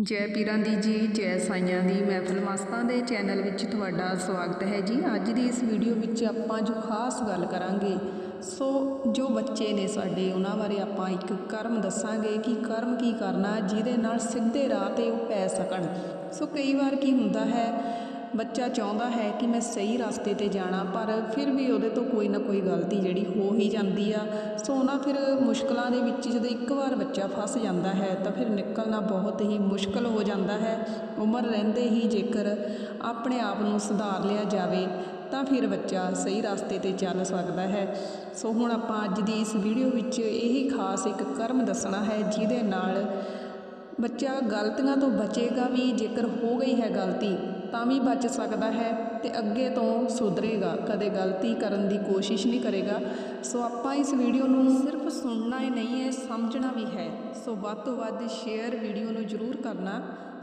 ਜੈ ਪੀਰਾਂ ਦੀ ਜੀ, ਜੈ ਸਾਈਆਂ ਦੀ। ਮਹਿਫਲ ਮਸਤਾਂ ਦੇ ਚੈਨਲ ਵਿੱਚ ਤੁਹਾਡਾ ਸਵਾਗਤ ਹੈ ਜੀ। ਅੱਜ ਦੀ ਇਸ ਵੀਡੀਓ ਵਿੱਚ ਆਪਾਂ ਜੋ ਖਾਸ ਗੱਲ ਕਰਾਂਗੇ, ਸੋ ਜੋ ਬੱਚੇ ਨੇ ਸਾਡੇ, ਉਹਨਾਂ ਬਾਰੇ ਆਪਾਂ ਇੱਕ ਕਰਮ ਦੱਸਾਂਗੇ ਕਿ ਕਰਮ ਕੀ ਕਰਨਾ, ਜਿਹਦੇ ਨਾਲ ਸਿੱਧੇ ਰਾਹ ਤੇ ਉਹ ਪੈ ਸਕਣ। ਸੋ ਕਈ ਵਾਰ ਕੀ ਹੁੰਦਾ ਹੈ ਬੱਚਾ ਚਾਹੁੰਦਾ ਹੈ ਕਿ ਮੈਂ ਸਹੀ ਰਸਤੇ ਤੇ ਜਾਣਾ, ਪਰ ਫਿਰ ਵੀ ਉਹਦੇ ਤੋਂ ਕੋਈ ਨਾ ਕੋਈ ਗਲਤੀ ਜਿਹੜੀ ਹੋ ਹੀ ਜਾਂਦੀ ਆ। ਸੋ ਉਹਨਾਂ ਫਿਰ ਮੁਸ਼ਕਲਾਂ ਦੇ ਵਿੱਚ ਜਦੋਂ ਇੱਕ ਵਾਰ ਬੱਚਾ ਫਸ ਜਾਂਦਾ ਹੈ, ਤਾਂ ਫਿਰ ਨਿਕਲਣਾ ਬਹੁਤ ਹੀ ਮੁਸ਼ਕਲ ਹੋ ਜਾਂਦਾ ਹੈ। ਉਮਰ ਰਹਿੰਦੇ ਹੀ ਜੇਕਰ ਆਪਣੇ ਆਪ ਨੂੰ ਸੁਧਾਰ ਲਿਆ ਜਾਵੇ, ਤਾਂ ਫਿਰ ਬੱਚਾ ਸਹੀ ਰਸਤੇ ਤੇ ਚੱਲ ਸਕਦਾ ਹੈ। ਸੋ ਹੁਣ ਆਪਾਂ ਅੱਜ ਦੀ ਇਸ ਵੀਡੀਓ ਵਿੱਚ ਇਹੀ ਖਾਸ ਇੱਕ ਕਰਮ ਦੱਸਣਾ ਹੈ, ਜਿਹਦੇ ਨਾਲ ਬੱਚਾ ਗਲਤੀਆਂ ਤੋਂ ਬਚੇਗਾ ਵੀ ਜੇਕਰ ਹੋ ਗਈ ਹੈ ਗਲਤੀ। ਤਾਂ ਵੀ ਬਚ ਸਕਦਾ ਹੈ ਅਤੇ ਅੱਗੇ ਤੋਂ ਸੁਧਰੇਗਾ, ਕਦੇ ਗਲਤੀ ਕਰਨ ਦੀ ਕੋਸ਼ਿਸ਼ ਨਹੀਂ ਕਰੇਗਾ। ਸੋ ਆਪਾਂ ਇਸ ਵੀਡੀਓ ਨੂੰ ਸਿਰਫ ਸੁਣਨਾ ਹੀ ਨਹੀਂ ਹੈ, ਸਮਝਣਾ ਵੀ ਹੈ। ਸੋ ਵੱਧ ਤੋਂ ਵੱਧ ਸ਼ੇਅਰ ਵੀਡੀਓ ਨੂੰ ਜ਼ਰੂਰ ਕਰਨਾ।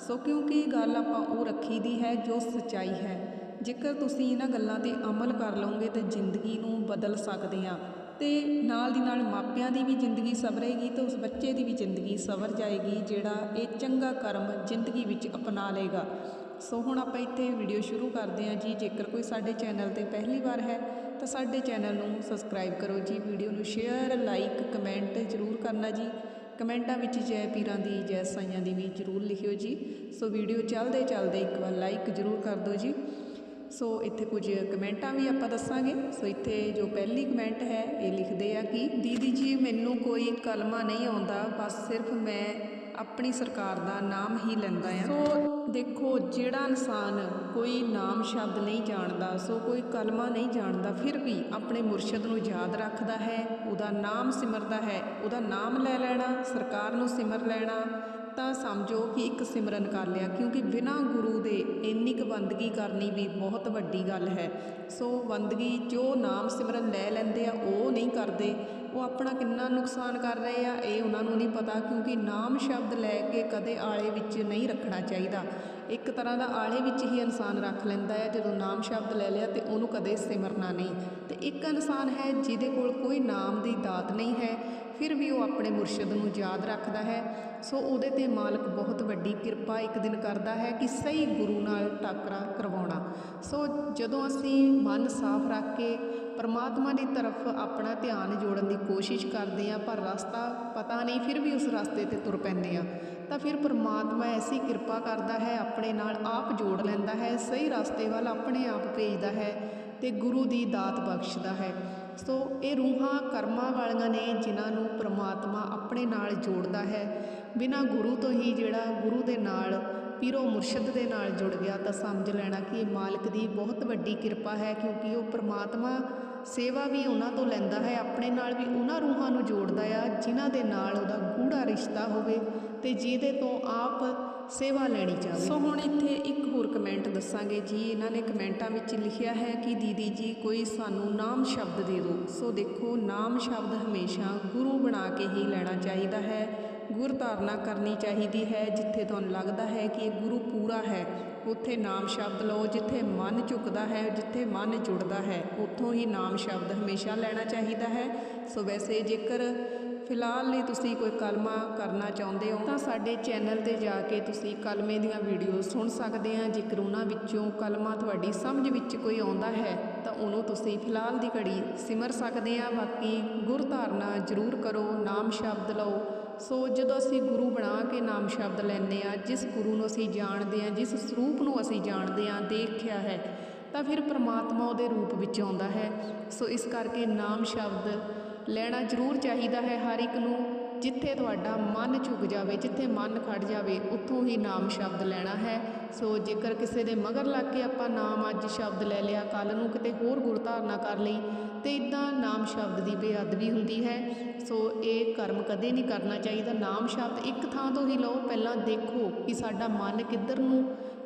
ਸੋ ਕਿਉਂਕਿ ਗੱਲ ਆਪਾਂ ਉਹ ਰੱਖੀ ਦੀ ਹੈ ਜੋ ਸੱਚਾਈ ਹੈ। ਜੇਕਰ ਤੁਸੀਂ ਇਹਨਾਂ ਗੱਲਾਂ ਤੇ ਅਮਲ ਕਰ ਲਓਗੇ ਤੇ ਜ਼ਿੰਦਗੀ ਨੂੰ ਬਦਲ ਸਕਦੇ ਆ ਤੇ ਨਾਲ ਦੀ ਨਾਲ ਮਾਪਿਆਂ ਦੀ ਵੀ ਜ਼ਿੰਦਗੀ ਸਵਰੇਗੀ ਤੇ ਉਸ ਬੱਚੇ ਦੀ ਵੀ ਜ਼ਿੰਦਗੀ ਸਵਰ ਜਾਏਗੀ, ਜਿਹੜਾ ਇਹ ਚੰਗਾ ਕਰਮ ਜ਼ਿੰਦਗੀ ਵਿੱਚ ਅਪਣਾ ਲਏਗਾ। ਸੋ ਹੁਣ ਆਪਾਂ ਇੱਥੇ ਵੀਡੀਓ ਸ਼ੁਰੂ ਕਰਦੇ ਹਾਂ ਜੀ। ਜੇਕਰ ਕੋਈ ਸਾਡੇ ਚੈਨਲ ਤੇ ਪਹਿਲੀ ਵਾਰ ਹੈ, ਤਾਂ ਸਾਡੇ ਚੈਨਲ ਨੂੰ ਸਬਸਕ੍ਰਾਈਬ ਕਰੋ ਜੀ। ਵੀਡੀਓ ਨੂੰ ਸ਼ੇਅਰ ਲਾਈਕ ਕਮੈਂਟ ਜ਼ਰੂਰ ਕਰਨਾ ਜੀ। ਕਮੈਂਟਾਂ ਵਿੱਚ ਜੈ ਪੀਰਾਂ ਦੀ, ਜੈ ਸਾਈਆਂ ਦੀ ਵੀ ਜ਼ਰੂਰ ਲਿਖਿਓ ਜੀ। ਸੋ ਵੀਡੀਓ ਚੱਲਦੇ ਚੱਲਦੇ ਇੱਕ ਵਾਰ ਲਾਈਕ ਜ਼ਰੂਰ ਕਰ ਦਿਓ ਜੀ। ਸੋ ਇੱਥੇ ਕੁਝ ਕਮੈਂਟਾਂ ਵੀ ਆਪਾਂ ਦੱਸਾਂਗੇ। ਸੋ ਇੱਥੇ ਜੋ ਪਹਿਲੀ ਕਮੈਂਟ ਹੈ, ਇਹ ਲਿਖਦੇ ਆ ਕਿ, ਦੀਦੀ ਜੀ, ਮੈਨੂੰ ਕੋਈ ਕਲਮਾ ਨਹੀਂ ਆਉਂਦਾ। ਬਸ ਸਿਰਫ ਮੈਂ ਆਪਣੀ ਸਰਕਾਰ ਦਾ ਨਾਮ ਹੀ ਲੈਂਦਾ ਆ। ਸੋ ਦੇਖੋ ਜਿਹੜਾ ਇਨਸਾਨ ਕੋਈ ਨਾਮ ਸ਼ਬਦ ਨਹੀਂ ਜਾਣਦਾ ਸੋ ਕੋਈ ਕਲਮਾ ਨਹੀਂ ਜਾਣਦਾ ਫਿਰ ਵੀ ਆਪਣੇ ਮੁਰਸ਼ਿਦ ਨੂੰ ਯਾਦ ਰੱਖਦਾ ਹੈ ਉਹਦਾ ਨਾਮ ਸਿਮਰਦਾ ਹੈ ਉਹਦਾ ਨਾਮ ਲੈ ਲੈਣਾ ਸਰਕਾਰ ਨੂੰ ਸਿਮਰ ਲੈਣਾ ਤਾਂ ਸਮਝੋ ਕਿ ਇੱਕ ਸਿਮਰਨ ਕਰ ਲਿਆ, ਕਿਉਂਕਿ ਬਿਨਾਂ ਗੁਰੂ ਦੇ ਇੰਨੀ ਕੁ ਬੰਦਗੀ ਕਰਨੀ ਵੀ ਬਹੁਤ ਵੱਡੀ ਗੱਲ ਹੈ। ਸੋ ਬੰਦਗੀ ਜੋ ਨਾਮ ਸਿਮਰਨ ਲੈ ਲੈਂਦੇ ਆ, ਉਹ ਨਹੀਂ ਕਰਦੇ। ਉਹ ਆਪਣਾ ਕਿੰਨਾ ਨੁਕਸਾਨ ਕਰ ਰਹੇ ਆ, ਇਹ ਉਹਨਾਂ ਨੂੰ ਨਹੀਂ ਪਤਾ, ਕਿਉਂਕਿ ਨਾਮ ਸ਼ਬਦ ਲੈ ਕੇ ਕਦੇ ਆਲੇ ਵਿੱਚ ਨਹੀਂ ਰੱਖਣਾ ਚਾਹੀਦਾ। ਇੱਕ ਤਰ੍ਹਾਂ ਦਾ ਆਲੇ ਵਿੱਚ ਹੀ ਇਨਸਾਨ ਰੱਖ ਲੈਂਦਾ ਹੈ, ਜਦੋਂ ਨਾਮ ਸ਼ਬਦ ਲੈ ਲਿਆ ਤੇ ਉਹਨੂੰ ਕਦੇ ਸਿਮਰਨਾ ਨਹੀਂ। ਤੇ ਇੱਕ ਇਨਸਾਨ ਹੈ ਜਿਹਦੇ ਕੋਲ ਕੋਈ ਨਾਮ ਦੀ ਦਾਤ ਨਹੀਂ ਹੈ ਫਿਰ ਵੀ ਉਹ ਆਪਣੇ ਮੁਰਸ਼ਿਦ ਨੂੰ ਯਾਦ ਰੱਖਦਾ ਹੈ। ਸੋ ਉਹਦੇ ਤੇ ਮਾਲਕ ਬਹੁਤ ਵੱਡੀ ਕਿਰਪਾ ਇੱਕ ਦਿਨ ਕਰਦਾ ਹੈ ਕਿ ਸਹੀ ਗੁਰੂ ਨਾਲ ਟਾਕਰਾ ਕਰਵਾਉਣਾ। ਸੋ ਜਦੋਂ ਅਸੀਂ ਮਨ ਸਾਫ਼ ਰੱਖ ਕੇ ਪਰਮਾਤਮਾ ਦੀ ਤਰਫ ਆਪਣਾ ਧਿਆਨ ਜੋੜਨ ਦੀ ਕੋਸ਼ਿਸ਼ ਕਰਦੇ ਹਾਂ, ਪਰ ਰਸਤਾ ਪਤਾ ਨਹੀਂ ਫਿਰ ਵੀ ਉਸ ਰਸਤੇ ਤੇ ਤੁਰ ਪੈਂਦੇ ਆ ਤਾਂ ਫਿਰ ਪਰਮਾਤਮਾ ਐਸੀ ਕਿਰਪਾ ਕਰਦਾ ਹੈ, ਆਪਣੇ ਨਾਲ ਆਪ ਜੋੜ ਲੈਂਦਾ ਹੈ, ਸਹੀ ਰਸਤੇ ਵੱਲ ਆਪਣੇ ਆਪ ਭੇਜਦਾ ਹੈ ਤੇ ਗੁਰੂ ਦੀ ਦਾਤ ਬਖਸ਼ਦਾ ਹੈ। ਸੋ ਇਹ ਰੂਹਾਂ ਕਰਮਾਂ ਵਾਲੀਆਂ ਨੇ ਜਿਨ੍ਹਾਂ ਨੂੰ ਪ੍ਰਮਾਤਮਾ ਆਪਣੇ ਨਾਲ ਜੋੜਦਾ ਹੈ। ਬਿਨਾਂ ਗੁਰੂ ਤੋਂ ਹੀ ਜਿਹੜਾ ਗੁਰੂ ਦੇ ਨਾਲ, ਪੀਰੋ ਮੁਰਸ਼ਦ ਦੇ ਨਾਲ ਜੁੜ ਗਿਆ ਤਾਂ ਸਮਝ ਲੈਣਾ ਕਿ ਇਹ ਮਾਲਕ ਦੀ ਬਹੁਤ ਵੱਡੀ ਕਿਰਪਾ ਹੈ ਕਿਉਂਕਿ ਉਹ ਪ੍ਰਮਾਤਮਾ ਸੇਵਾ ਵੀ ਉਹਨਾਂ ਤੋਂ ਲੈਂਦਾ ਹੈ, ਆਪਣੇ ਨਾਲ ਵੀ ਉਹਨਾਂ ਰੂਹਾਂ ਨੂੰ ਜੋੜਦਾ ਆ, ਜਿਨ੍ਹਾਂ ਦੇ ਨਾਲ ਉਹਦਾ ਗੂੜਾ ਰਿਸ਼ਤਾ ਹੋਵੇ ਤੇ ਜਿਹਦੇ ਤੋਂ ਆਪ ਸੇਵਾ ਲੈਣੀ ਚਾਹੇ ਸੋ ਹੁਣ ਇੱਥੇ ਇੱਕ ਹੋਰ ਕਮੈਂਟ ਦੱਸਾਂਗੇ ਜੀ। ਇਹਨਾਂ ਨੇ ਕਮੈਂਟਾਂ ਵਿੱਚ ਲਿਖਿਆ ਹੈ ਕਿ ਦੀਦੀ ਜੀ, ਕੋਈ ਸਾਨੂੰ ਨਾਮ ਸ਼ਬਦ ਦੇ ਦਿਓ। ਸੋ ਦੇਖੋ, ਨਾਮ ਸ਼ਬਦ ਹਮੇਸ਼ਾ ਗੁਰੂ ਬਣਾ ਕੇ ਹੀ ਲੈਣਾ ਚਾਹੀਦਾ ਹੈ। ਗੁਰ ਧਾਰਨਾ ਕਰਨੀ ਚਾਹੀਦੀ ਹੈ। ਜਿੱਥੇ ਤੁਹਾਨੂੰ ਲੱਗਦਾ ਹੈ ਕਿ ਇਹ ਗੁਰੂ ਪੂਰਾ ਹੈ, ਉੱਥੇ ਨਾਮ ਸ਼ਬਦ ਲਓ। ਜਿੱਥੇ ਮਨ ਝੁਕਦਾ ਹੈ, ਜਿੱਥੇ ਮਨ ਜੁੜਦਾ ਹੈ, ਉੱਥੋਂ ਹੀ ਨਾਮ ਸ਼ਬਦ ਹਮੇਸ਼ਾ ਲੈਣਾ ਚਾਹੀਦਾ ਹੈ। ਸੋ ਵੈਸੇ ਜੇਕਰ ਫਿਲਹਾਲ ਲਈ ਤੁਸੀਂ ਕੋਈ ਕਲਮਾ ਕਰਨਾ ਚਾਹੁੰਦੇ ਹੋ ਤਾਂ ਸਾਡੇ ਚੈਨਲ ਤੇ ਜਾ ਕੇ ਤੁਸੀਂ ਕਲਮੇ ਦੀਆਂ ਵੀਡੀਓ ਸੁਣ ਸਕਦੇ ਆ। ਜੇਕਰ ਉਹਨਾਂ ਵਿੱਚੋਂ ਕਲਮਾ ਤੁਹਾਡੀ ਸਮਝ ਵਿੱਚ ਕੋਈ ਆਉਂਦਾ ਹੈ, ਤਾਂ ਉਹਨੂੰ ਤੁਸੀਂ ਫਿਲਹਾਲ ਦੀ ਘੜੀ ਸਿਮਰ ਸਕਦੇ ਆ। ਬਾਕੀ ਗੁਰ ਧਾਰਨਾ ਜ਼ਰੂਰ ਕਰੋ, ਨਾਮ ਸ਼ਬਦ ਲਓ। ਸੋ ਜਦੋਂ ਅਸੀਂ ਗੁਰੂ ਬਣਾ ਕੇ ਨਾਮ ਸ਼ਬਦ ਲੈਂਦੇ ਆ, ਜਿਸ ਗੁਰੂ ਨੂੰ ਅਸੀਂ ਜਾਣਦੇ ਆ, ਜਿਸ ਸਰੂਪ ਨੂੰ ਅਸੀਂ ਜਾਣਦੇ ਆ, ਦੇਖਿਆ ਹੈ, ਤਾਂ ਫਿਰ ਪ੍ਰਮਾਤਮਾ ਉਹਦੇ ਰੂਪ ਵਿੱਚ ਆਉਂਦਾ ਹੈ। ਸੋ ਇਸ ਕਰਕੇ ਨਾਮ ਸ਼ਬਦ ਲੈਣਾ ਜ਼ਰੂਰ ਚਾਹੀਦਾ ਹੈ ਹਰ ਇੱਕ ਨੂੰ, ਜਿੱਥੇ ਤੁਹਾਡਾ ਮਨ ਝੁਕ ਜਾਵੇ, ਜਿੱਥੇ ਮਨ ਖੜ ਜਾਵੇ, ਉੱਥੋਂ ਹੀ ਨਾਮ ਸ਼ਬਦ ਲੈਣਾ ਹੈ। ਸੋ ਜੇਕਰ ਕਿਸੇ ਦੇ ਮਗਰ ਲੱਗ ਕੇ ਆਪਾਂ ਨਾਮ ਅੱਜ ਸ਼ਬਦ ਲੈ ਲਿਆ ਕੱਲ ਨੂੰ ਕਿਤੇ ਹੋਰ ਗੁਰ ਧਾਰਨਾ ਕਰ ਲਈ, ਤੇ ਇਦਾਂ ਨਾਮ ਸ਼ਬਦ ਦੀ ਬੇਅਦਬੀ ਹੁੰਦੀ ਹੈ। ਸੋ ਇਹ ਕਰਮ ਕਦੇ ਨਹੀਂ ਕਰਨਾ ਚਾਹੀਦਾ। ਨਾਮ ਸ਼ਬਦ ਇੱਕ ਥਾਂ ਤੋਂ ਹੀ ਲਓ, ਪਹਿਲਾਂ ਦੇਖੋ ਕਿ ਸਾਡਾ ਮਨ ਕਿੱਧਰ ਨੂੰ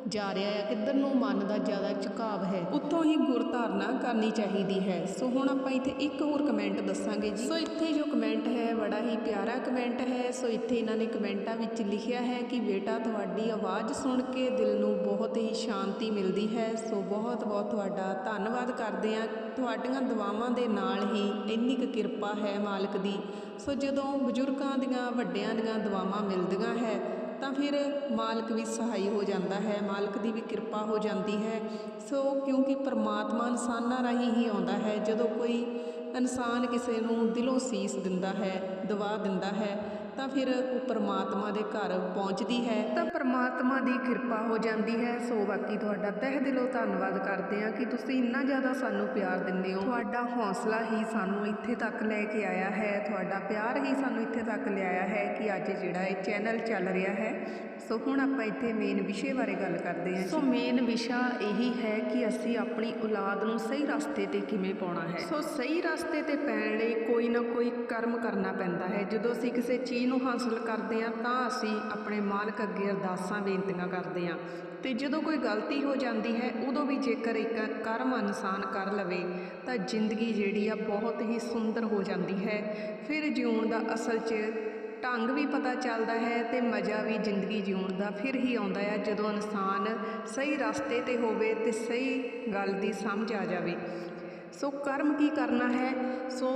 ਜਾ ਰਿਹਾ ਹੈ, ਕਿੱਧਰ ਨੂੰ ਮਨ ਦਾ ਜ਼ਿਆਦਾ ਝੁਕਾਵ ਹੈ? ਉੱਥੋਂ ਹੀ ਗੁਰ ਧਾਰਨਾ ਕਰਨੀ ਚਾਹੀਦੀ ਹੈ। ਸੋ ਹੁਣ ਆਪਾਂ ਇੱਥੇ ਇੱਕ ਹੋਰ ਕਮੈਂਟ ਦੱਸਾਂਗੇ ਜੀ। ਸੋ ਇੱਥੇ ਜੋ ਕਮੈਂਟ ਹੈ, ਬੜਾ ਹੀ ਪਿਆਰਾ ਕਮੈਂਟ ਹੈ। ਸੋ ਇੱਥੇ ਇਹਨਾਂ ਨੇ ਕਮੈਂਟਾਂ ਵਿੱਚ ਲਿਖਿਆ ਹੈ ਕਿ, ਬੇਟਾ, ਤੁਹਾਡੀ ਆਵਾਜ਼ ਸੁਣ ਕੇ ਦਿਲ ਨੂੰ ਬਹੁਤ ਹੀ ਸ਼ਾਂਤੀ ਮਿਲਦੀ ਹੈ। ਸੋ ਬਹੁਤ ਬਹੁਤ ਤੁਹਾਡਾ ਧੰਨਵਾਦ ਕਰਦੇ ਹਾਂ। ਤੁਹਾਡੀਆਂ ਦੁਆਵਾਂ ਦੇ ਨਾਲ ਹੀ ਇੰਨੀ ਕੁ ਕਿਰਪਾ ਹੈ ਮਾਲਕ ਦੀ। ਸੋ ਜਦੋਂ ਬਜ਼ੁਰਗਾਂ ਦੀਆਂ, ਵੱਡਿਆਂ ਦੀਆਂ ਦੁਆਵਾਂ ਮਿਲਦੀਆਂ ਹੈ ਤਾਂ ਫਿਰ ਮਾਲਕ ਵੀ ਸਹਾਈ ਹੋ ਜਾਂਦਾ ਹੈ, ਮਾਲਕ ਦੀ ਵੀ ਕਿਰਪਾ ਹੋ ਜਾਂਦੀ ਹੈ। ਸੋ ਕਿਉਂਕਿ ਪਰਮਾਤਮਾ ਇਨਸਾਨਾਂ ਰਾਹੀਂ ਹੀ ਆਉਂਦਾ ਹੈ, ਜਦੋਂ ਕੋਈ ਇਨਸਾਨ ਕਿਸੇ ਨੂੰ ਦਿਲੋਂ ਸੀਸ ਦਿੰਦਾ ਹੈ, ਦਵਾ ਦਿੰਦਾ ਹੈ ਤਾਂ ਫਿਰ ਉਹ ਪਰਮਾਤਮਾ ਦੇ ਘਰ ਪਹੁੰਚਦੀ ਹੈ। ਤਾਂ ਪਰਮਾਤਮਾ ਦੀ ਕਿਰਪਾ ਹੋ ਜਾਂਦੀ ਹੈ। ਸੋ ਬਾਕੀ ਤੁਹਾਡਾ ਤਹਿ ਦਿਲੋਂ ਧੰਨਵਾਦ ਕਰਦੇ ਹਾਂ ਕਿ ਤੁਸੀਂ ਇੰਨਾ ਜ਼ਿਆਦਾ ਸਾਨੂੰ ਪਿਆਰ ਦਿੰਦੇ ਹੋ। ਤੁਹਾਡਾ ਹੌਸਲਾ ਹੀ ਸਾਨੂੰ ਇੱਥੇ ਤੱਕ ਲੈ ਕੇ ਆਇਆ ਹੈ। ਤੁਹਾਡਾ ਪਿਆਰ ਹੀ ਸਾਨੂੰ ਇੱਥੇ ਤੱਕ ਲਿਆਇਆ ਹੈ ਕਿ ਅੱਜ ਜਿਹੜਾ ਇਹ ਚੈਨਲ ਚੱਲ ਰਿਹਾ ਹੈ। ਸੋ ਹੁਣ ਆਪਾਂ ਇੱਥੇ ਮੇਨ ਵਿਸ਼ੇ ਬਾਰੇ ਗੱਲ ਕਰਦੇ ਹਾਂ ਸੋ ਮੇਨ ਵਿਸ਼ਾ ਇਹੀ ਹੈ ਕਿ ਅਸੀਂ ਆਪਣੀ ਔਲਾਦ ਨੂੰ ਸਹੀ ਰਸਤੇ ਤੇ ਕਿਵੇਂ ਪਾਉਣਾ ਹੈ। ਸੋ ਸਹੀ ਰਸਤੇ ਤੇ ਪੈਣ ਲਈ ਕੋਈ ਨਾ ਕੋਈ ਕਰਮ ਕਰਨਾ ਪੈਂਦਾ ਹੈ। ਜਦੋਂ ਅਸੀਂ ਕਿਸੇ ਚੀਜ਼ ਨੂੰ ਹਾਸਲ ਕਰਦੇ ਹਾਂ ਤਾਂ ਅਸੀਂ ਆਪਣੇ ਮਾਲਕ ਅੱਗੇ ਅਰਦਾਸਾਂ, ਬੇਨਤੀਆਂ ਕਰਦੇ ਹਾਂ। ਤੇ ਜਦੋਂ ਕੋਈ ਗਲਤੀ ਹੋ ਜਾਂਦੀ ਹੈ, ਉਦੋਂ ਵੀ ਜੇਕਰ ਇੱਕ ਕਰਮ ਇਨਸਾਨ ਕਰ ਲਵੇ, ਤਾਂ ਜ਼ਿੰਦਗੀ ਜਿਹੜੀ ਆ ਬਹੁਤ ਹੀ ਸੁੰਦਰ ਹੋ ਜਾਂਦੀ ਹੈ। ਫਿਰ ਜਿਉਣ ਦਾ ਅਸਲ 'ਚ ਢੰਗ ਵੀ ਪਤਾ ਚੱਲਦਾ ਹੈ ਤੇ ਮਜ਼ਾ ਵੀ ਜ਼ਿੰਦਗੀ ਜਿਉਣ ਦਾ ਫਿਰ ਹੀ ਆਉਂਦਾ ਹੈ ਜਦੋਂ ਇਨਸਾਨ ਸਹੀ ਰਸਤੇ ਤੇ ਹੋਵੇ ਤੇ ਸਹੀ ਗੱਲ ਦੀ ਸਮਝ ਆ ਜਾਵੇ। ਸੋ ਕਰਮ ਕੀ ਕਰਨਾ ਹੈ? ਸੋ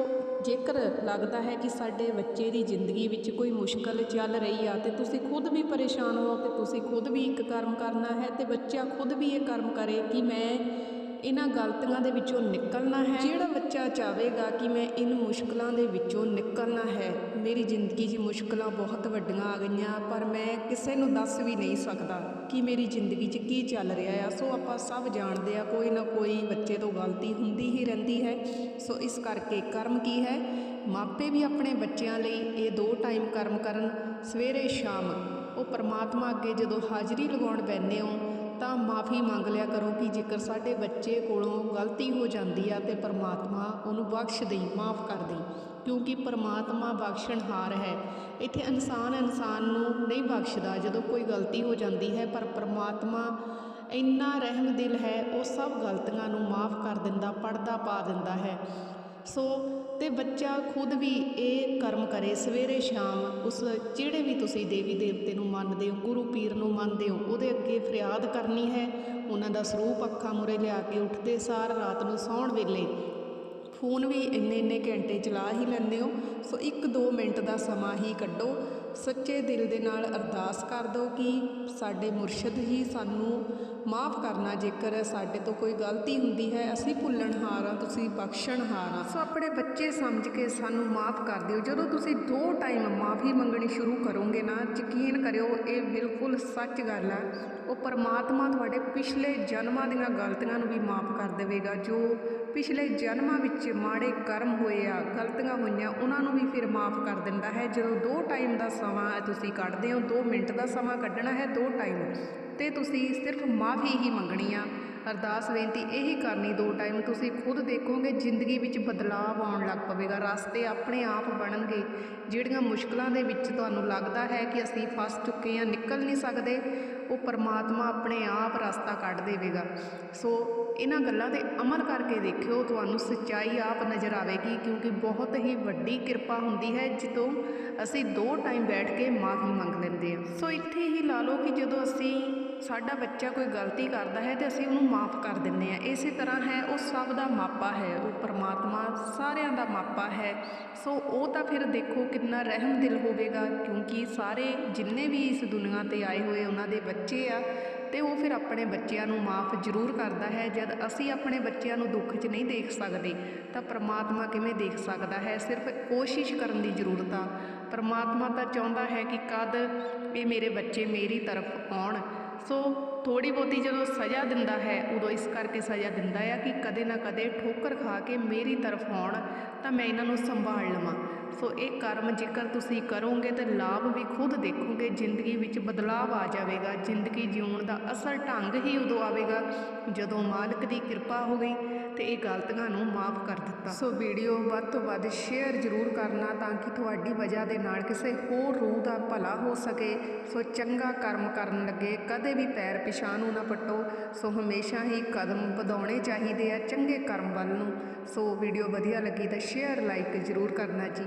ਜੇਕਰ ਲੱਗਦਾ ਹੈ ਕਿ ਸਾਡੇ ਬੱਚੇ ਦੀ ਜ਼ਿੰਦਗੀ ਵਿੱਚ ਕੋਈ ਮੁਸ਼ਕਲ ਚੱਲ ਰਹੀ ਆ ਤੇ ਤੁਸੀਂ ਖੁਦ ਵੀ ਪਰੇਸ਼ਾਨ ਹੋ ਕਿ ਤੁਸੀਂ ਖੁਦ ਵੀ ਇੱਕ ਕਰਮ ਕਰਨਾ ਹੈ ਤੇ ਬੱਚਾ ਖੁਦ ਵੀ ਇਹ ਕਰਮ ਕਰੇ ਕਿ ਮੈਂ ਇਹਨਾਂ ਗਲਤੀਆਂ ਦੇ ਵਿੱਚੋਂ ਨਿਕਲਣਾ ਹੈ। ਜਿਹੜਾ ਬੱਚਾ ਚਾਹੇਗਾ ਕਿ ਮੈਂ ਇਨ ਮੁਸ਼ਕਲਾਂ ਦੇ ਵਿੱਚੋਂ ਨਿਕਲਣਾ ਹੈ, ਮੇਰੀ ਜ਼ਿੰਦਗੀ 'ਚ ਮੁਸ਼ਕਲਾਂ ਬਹੁਤ ਵੱਡੀਆਂ ਆ ਗਈਆਂ ਪਰ ਮੈਂ ਕਿਸੇ ਨੂੰ ਦੱਸ ਵੀ ਨਹੀਂ ਸਕਦਾ। ਕਿ ਮੇਰੀ ਜ਼ਿੰਦਗੀ 'ਚ ਕੀ ਚੱਲ ਰਿਹਾ ਆ। ਸੋ ਆਪਾਂ ਸਭ ਜਾਣਦੇ ਆ ਕੋਈ ਨਾ ਕੋਈ ਬੱਚੇ ਤੋਂ ਗਲਤੀ ਹੁੰਦੀ ਹੀ ਰਹਿੰਦੀ ਹੈ। ਸੋ ਇਸ ਕਰਕੇ ਕਰਮ ਕੀ ਹੈ? ਮਾਪੇ ਵੀ ਆਪਣੇ ਬੱਚਿਆਂ ਲਈ ਇਹ ਦੋ ਟਾਈਮ ਕਰਮ ਕਰਨ। ਸਵੇਰੇ, ਸ਼ਾਮ ਉਹ ਪਰਮਾਤਮਾ ਅੱਗੇ ਜਦੋਂ ਹਾਜ਼ਰੀ ਲਗਾਉਣ ਬੈਠੇ ਹੋ, ਤਾਂ ਮਾਫੀ ਮੰਗ ਲਿਆ ਕਰੋ ਕਿ ਜੇਕਰ ਸਾਡੇ ਬੱਚੇ ਕੋਲੋਂ ਗਲਤੀ ਹੋ ਜਾਂਦੀ ਆ ਤੇ ਪਰਮਾਤਮਾ ਉਹਨੂੰ ਬਖਸ਼ ਦੇਈ, ਮਾਫ ਕਰ ਦੇਈ। ਕਿਉਂਕਿ ਪਰਮਾਤਮਾ ਬਖਸ਼ਣਹਾਰ ਹੈ। ਇੱਥੇ ਇਨਸਾਨ ਇਨਸਾਨ ਨੂੰ ਨਹੀਂ ਬਖਸ਼ਦਾ ਜਦੋਂ ਕੋਈ ਗਲਤੀ ਹੋ ਜਾਂਦੀ ਹੈ, ਪਰ ਪਰਮਾਤਮਾ ਇੰਨਾ ਰਹਿਮ ਦਿਲ ਹੈ, ਉਹ ਸਭ ਗਲਤੀਆਂ ਨੂੰ ਮਾਫ ਕਰ ਦਿੰਦਾ, ਪਰਦਾ ਪਾ ਦਿੰਦਾ ਹੈ। ਸੋ, ਤੇ ਬੱਚਾ ਖੁਦ ਵੀ ਇਹ ਕਰਮ ਕਰੇ, ਸਵੇਰੇ ਸ਼ਾਮ ਉਸ ਜਿਹੜੇ ਵੀ ਤੁਸੀਂ ਦੇਵੀ ਦੇਵਤੇ ਨੂੰ ਮੰਨਦੇ ਹੋ, ਗੁਰੂ ਪੀਰ ਨੂੰ ਮੰਨਦੇ ਹੋ, ਉਹਦੇ ਅੱਗੇ ਫਰਿਆਦ ਕਰਨੀ ਹੈ। ਉਹਨਾਂ ਦਾ ਸਰੂਪ ਅੱਖਾਂ ਮੁਰੇ ਲਿਆ ਕੇ ਉੱਠਦੇ ਸਾਰ ਰਾਤ ਨੂੰ ਸੌਣ ਵੇਲੇ ਫੋਨ ਵੀ ਇੰਨੇ ਇੰਨੇ ਘੰਟੇ ਚਲਾ ਹੀ ਲੈਂਦੇ ਹੋ, ਸੋ 1-2 ਮਿੰਟ ਦਾ ਸਮਾਂ ਹੀ ਕੱਢੋ। ਸੱਚੇ ਦਿਲ ਦੇ ਨਾਲ ਅਰਦਾਸ ਕਰ ਦਿਓ ਕਿ ਸਾਡੇ ਮੁਰਸ਼ਿਦ ਹੀ ਸਾਨੂੰ ਮਾਫ ਕਰਨਾ, ਜੇਕਰ ਸਾਡੇ ਤੋਂ ਕੋਈ ਗਲਤੀ ਹੁੰਦੀ ਹੈ, ਅਸੀਂ ਭੁੱਲਣਹਾਰ ਹਾਂ, ਤੁਸੀਂ ਬਖਸ਼ਣਹਾਰ ਹਾਂ। ਸੋ ਆਪਣੇ ਬੱਚੇ ਸਮਝ ਕੇ ਸਾਨੂੰ ਮਾਫ ਕਰ ਦਿਓ। ਜਦੋਂ ਤੁਸੀਂ ਦੋ ਟਾਈਮ ਮਾਫੀ ਮੰਗਣੀ ਸ਼ੁਰੂ ਕਰੋਗੇ ਨਾ, ਯਕੀਨ ਕਰਿਓ, ਇਹ ਬਿਲਕੁਲ ਸੱਚ ਗੱਲ ਹੈ ਉਹ ਪਰਮਾਤਮਾ ਤੁਹਾਡੇ ਪਿਛਲੇ ਜਨਮਾਂ ਦੀਆਂ ਗਲਤੀਆਂ ਨੂੰ ਵੀ ਮਾਫ ਕਰ ਦੇਵੇਗਾ, ਜੋ ਪਿਛਲੇ ਜਨਮਾਂ ਵਿੱਚ ਮਾੜੇ ਕਰਮ ਹੋਏ ਆ, ਗਲਤੀਆਂ ਹੋਈਆਂ, ਉਹਨਾਂ ਨੂੰ ਵੀ ਫਿਰ ਮਾਫ ਕਰ ਦਿੰਦਾ ਹੈ। ਜਦੋਂ ਦੋ ਟਾਈਮ ਦਾ ਸਮਾਂ ਤੁਸੀਂ ਕੱਢਦੇ ਹੋ 2 ਮਿੰਟ ਦਾ ਸਮਾਂ ਕੱਢਣਾ ਹੈ, ਦੋ ਟਾਈਮ। ਤੇ ਤੁਸੀਂ ਸਿਰਫ ਮਾਫੀ ਹੀ ਮੰਗਣੀ ਆ। ਅਰਦਾਸ ਬੇਨਤੀ ਇਹੀ ਕਰਨੀ, ਦੋ ਟਾਈਮ ਤੁਸੀਂ ਖੁਦ ਦੇਖੋਗੇ, ਜ਼ਿੰਦਗੀ ਵਿੱਚ ਬਦਲਾਅ ਆਉਣ ਲੱਗ ਪਵੇਗਾ। ਰਸਤੇ ਆਪਣੇ ਆਪ ਬਣਨਗੇ, ਜਿਹੜੀਆਂ ਮੁਸ਼ਕਲਾਂ ਦੇ ਵਿੱਚ ਤੁਹਾਨੂੰ ਲੱਗਦਾ ਹੈ ਕਿ ਅਸੀਂ ਫਸ ਚੁੱਕੇ ਹਾਂ ਨਿਕਲ ਨਹੀਂ ਸਕਦੇ, ਉਹ ਪਰਮਾਤਮਾ ਆਪਣੇ ਆਪ ਰਸਤਾ ਕੱਢ ਦੇਵੇਗਾ। ਸੋ ਇਹਨਾਂ ਗੱਲਾਂ ਤੇ ਅਮਲ ਕਰਕੇ ਦੇਖਿਓ, ਤੁਹਾਨੂੰ ਸੱਚਾਈ ਆਪ ਨਜ਼ਰ ਆਵੇਗੀ, ਕਿਉਂਕਿ ਬਹੁਤ ਹੀ ਵੱਡੀ ਕਿਰਪਾ ਹੁੰਦੀ ਹੈ ਜਦੋਂ ਅਸੀਂ ਦੋ ਟਾਈਮ ਬੈਠ ਕੇ ਮਾਫੀ ਮੰਗ ਲੈਂਦੇ ਹਾਂ। ਸੋ ਇੱਥੇ ਹੀ ਲਾ ਲਓ ਕਿ ਜਦੋਂ ਅਸੀਂ ਸਾਡਾ ਬੱਚਾ ਕੋਈ ਗਲਤੀ ਕਰਦਾ ਹੈ ਤੇ ਅਸੀਂ ਉਹਨੂੰ ਮਾਫ ਕਰ ਦਿੰਦੇ ਹਾਂ। ਇਸੇ ਤਰ੍ਹਾਂ ਹੈ, ਉਹ ਸਭ ਦਾ ਮਾਪਾ ਹੈ, ਉਹ ਪਰਮਾਤਮਾ ਸਾਰਿਆਂ ਦਾ ਮਾਪਾ ਹੈ। ਸੋ ਉਹ ਤਾਂ ਫਿਰ ਦੇਖੋ ਕਿੰਨਾ ਰਹਿਮ ਦਿਲ ਹੋਵੇਗਾ, ਕਿਉਂਕਿ ਸਾਰੇ ਜਿੰਨੇ ਵੀ ਇਸ ਦੁਨੀਆ ਤੇ ਆਏ ਹੋਏ ਉਹਨਾਂ ਦੇ ਬੱਚੇ ਆ ਤੇ ਉਹ ਫਿਰ ਆਪਣੇ ਬੱਚਿਆਂ ਨੂੰ ਮਾਫ ਜ਼ਰੂਰ ਕਰਦਾ ਹੈ। ਜਦ ਅਸੀਂ ਆਪਣੇ ਬੱਚਿਆਂ ਨੂੰ ਦੁੱਖ 'ਚ ਨਹੀਂ ਦੇਖ ਸਕਦੇ, ਤਾਂ ਪਰਮਾਤਮਾ ਕਿਵੇਂ ਦੇਖ ਸਕਦਾ ਹੈ? ਸਿਰਫ ਕੋਸ਼ਿਸ਼ ਕਰਨ ਦੀ ਜ਼ਰੂਰਤ ਆ। ਪਰਮਾਤਮਾ ਤਾਂ ਚਾਹੁੰਦਾ ਹੈ ਕਿ ਕਦ ਇਹ ਮੇਰੇ ਬੱਚੇ ਮੇਰੀ ਤਰਫ ਆਉਣ। ਸੋ ਥੋੜੀ ਬਹੁਤੀ ਜਦੋਂ ਸਜ਼ਾ ਦਿੰਦਾ ਹੈ, ਉਦੋਂ ਇਸ ਕਰਕੇ ਸਜ਼ਾ ਦਿੰਦਾ ਆ ਕਿ ਕਦੇ ਨਾ ਕਦੇ ਠੋਕਰ ਖਾ ਕੇ ਮੇਰੀ ਤਰਫ ਆਉਣ, ਤਾਂ ਮੈਂ ਇਹਨਾਂ ਨੂੰ ਸੰਭਾਲ ਲਵਾਂ। ਸੋ ਇਹ ਕਰਮ ਜੇਕਰ ਤੁਸੀਂ ਕਰੋਗੇ, ਤਾਂ ਲਾਭ ਵੀ ਖੁਦ ਦੇਖੋਗੇ, ਜ਼ਿੰਦਗੀ ਵਿੱਚ ਬਦਲਾਅ ਆ ਜਾਵੇਗਾ। ਜ਼ਿੰਦਗੀ ਜਿਉਣ ਦਾ ਅਸਲ ਢੰਗ ਹੀ ਉਦੋਂ ਆਵੇਗਾ, ਜਦੋਂ ਮਾਲਕ ਦੀ ਕਿਰਪਾ ਹੋ ਗਈ। ਤੇ ਇਹ ਗਲਤੀਆਂ ਨੂੰ ਮਾਫ ਕਰ ਦਿੱਤਾ। ਸੋ ਵੀਡੀਓ ਵੱਧ ਤੋਂ ਵੱਧ ਸ਼ੇਅਰ ਜ਼ਰੂਰ ਕਰਨਾ ਤਾਂ ਕਿ ਤੁਹਾਡੀ ਵਜ੍ਹਾ ਦੇ ਨਾਲ ਕਿਸੇ ਹੋਰ ਰੂਹ ਦਾ ਭਲਾ ਹੋ ਸਕੇ। ਸੋ ਚੰਗਾ ਕਰਮ ਕਰਨ ਲੱਗੇ, ਕਦੇ ਵੀ ਪੈਰ ਪਿਛਾਂ ਨੂੰ ਨਾ ਪੱਟੋ। ਸੋ ਹਮੇਸ਼ਾ ਹੀ ਕਦਮ ਵਧਾਉਣੇ ਚਾਹੀਦੇ ਆ ਚੰਗੇ ਕਰਮ ਵੱਲ ਨੂੰ। ਸੋ ਵੀਡੀਓ ਵਧੀਆ ਲੱਗੀ ਤਾਂ ਸ਼ੇਅਰ, ਲਾਈਕ ਜ਼ਰੂਰ ਕਰਨਾ ਜੀ।